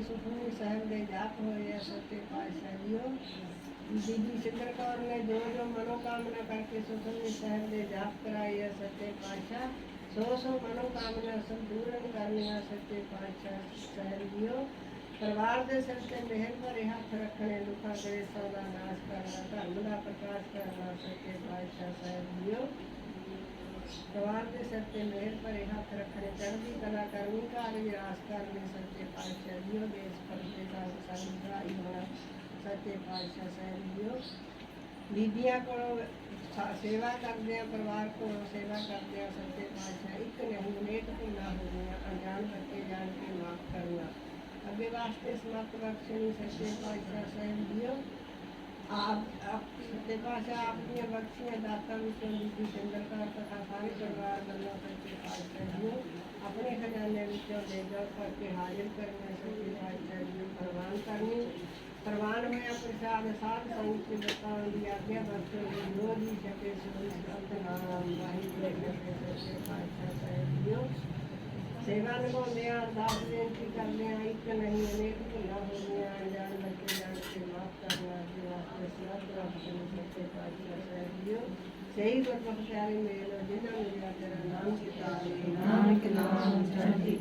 ਕਰਕੇ ਸੁਖਮਨੀ ਸਾਹਿਬ ਦੇ ਜਾਪ ਹੋਏ ਆ ਸੱਚੇ ਪਾਤਸ਼ਾਹ ਜੀਓ ਬੀਬੀ ਸਿੰਦਰ ਕੌਰ ਨੇ ਜੋ ਜੋ ਮਨੋਕਾਮਨਾ ਕਰਕੇ ਸੁਖਮਨੀ ਸਾਹਿਬ ਦੇ ਜਾਪ ਕਰਾਏ ਆ ਸੱਚੇ ਪਾਤਸ਼ਾਹ ਸੋ ਸੋ ਮਨੋਕਾਮਨਾ ਸੰਪੂਰਨ ਕਰਨੀਆਂ ਸੱਚੇ ਪਾਤਸ਼ਾਹ ਸਾਹਿਬ ਜੀਓ ਪਰਿਵਾਰ ਦੇ ਸਿਰ ਤੇ ਮਿਹਰ ਭਰੇ ਹੱਥ ਰੱਖਣੇ ਦੁੱਖਾਂ ਕਲੇਸ਼ਾਂ ਦਾ ਨਾਸ਼ ਕਰਨਾ ਧਰਮ ਦਾ ਪ੍ਰਕਾਸ਼ ਕਰਨਾ ਸੱਚੇ ਪਾਤਸ਼ਾਹ ਸਾਹਿਬ ਜੀਓ ਪਰਿਵਾਰ ਦੇ ਸਿਰ ਤੇ ਮਿਹਰ ਭਰੇ ਹੱਥ ਰੱਖਣੇ ਚੜ੍ਹਦੀ ਕਲਾ ਕਰਨੀ ਘਰ ਵਿਰਾਸ ਕਰਨੇ ਸੱਚੇ ਪਾਤਸ਼ਾਹ ਜੀਓ सत्य पातशाह सहयोगियों सेवा कर दिया परिवार को सेवा कर दिया सत्य पातशाह एक नहीं नेट को हो गया अनजान बच्चे जान के माफ़ करना अभी वास्ते समाप्त रक्षणी सत्य पातशाह सहयोगियों आप सत्य पातशाह आपने बख्शियाँ दाता विष्णु दीदी चंद्रकार तथा सारे परिवार वालों सत्य पातशाहियों अपने खजाने विचों ले करके हाजिर करना सत्य पातशाह काल में प्रसाद साध संत की बताओ दी आज्ञा बरते जो भी सके सो इस अंतराम वाहि सेवा निभाਉਂਦੇ ਆ ਦਾਸ ਬੇਨਤੀ ਕਰਦੇ ਆ ਇੱਕ ਨਹੀਂ, ਅਨੇਕ ਭੁੱਲਾ ਹੋਈਆਂ ਜਾਣ ਬੱਚੇ ਜਾਣ ਕੇ ਮਾਫ ਕਰਨਾ, ਜੀ ਵਾਸਤੇ ਸਿਆਦ ਰੱਬ ਨੂੰ ਸੱਚੇ ਪਾਤਸ਼ਾਹ ਸਾਹਿਬ ਜੀਓ ਸਹੀ ਗੁਰਮਤਿ ਪਿਆਰੇ ਮੇਲ ਜਿਨ੍ਹਾਂ ਨੇ ਤੇਰਾ ਨਾਮ ਕੀਤਾ ਨਾਨਕ ਨਾਮ ਚੜ੍ਹਦੀ